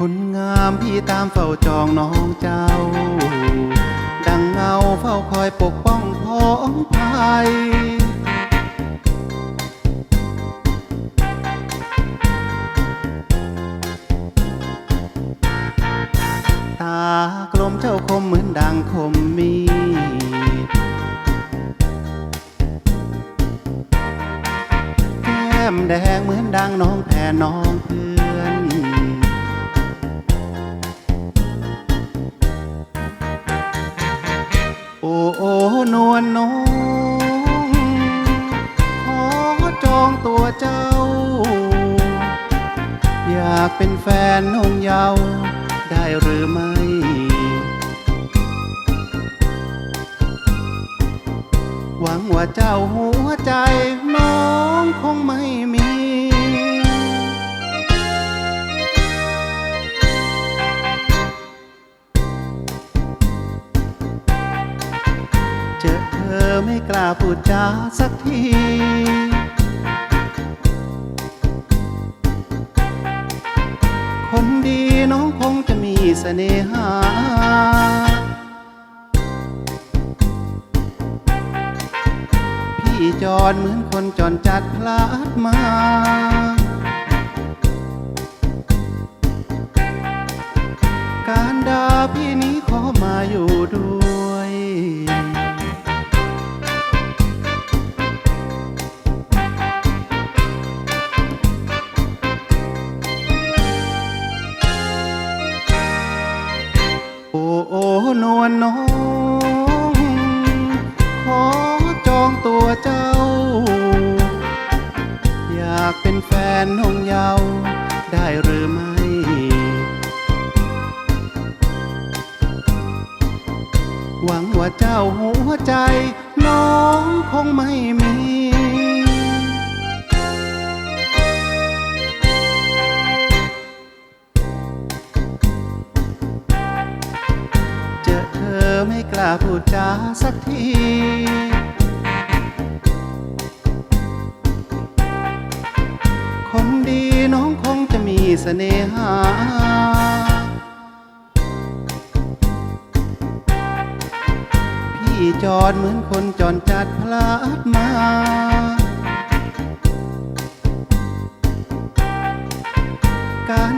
ที่ตามเฝ้าจองน้องเจ้า ดังเงาเฝ้าคอยปกป้องพ้องภัยตากลมเจ้าคมเหมือนดังคมมีแก้มแดงเหมือนดังน้องแผ่น้องเพื่อ วลน้องขอจองตัวเจ้า อยากเป็นแฟนนงเยาวได้หรือไม่หวังว่าเจ้าหัวใจน้องคงไม่มี ไม่กล้าพูดจาสักทีคนดีน้องคงจะมีเสน่หา พี่จอดเหมือนคนจอนจัดพลาดมา โอ้โอนวลน้อง ขอจองตัวเจ้า อยากเป็นแฟนนงเยาวได้หรือไม่หวังว่าเจ้าหัวใจ น้องคงไม่มี ล้าพูดจาสักทีคนดีน้องคงจะมีเสน่หา พี่จอดเหมือนคนจรจัดพลาดมา การ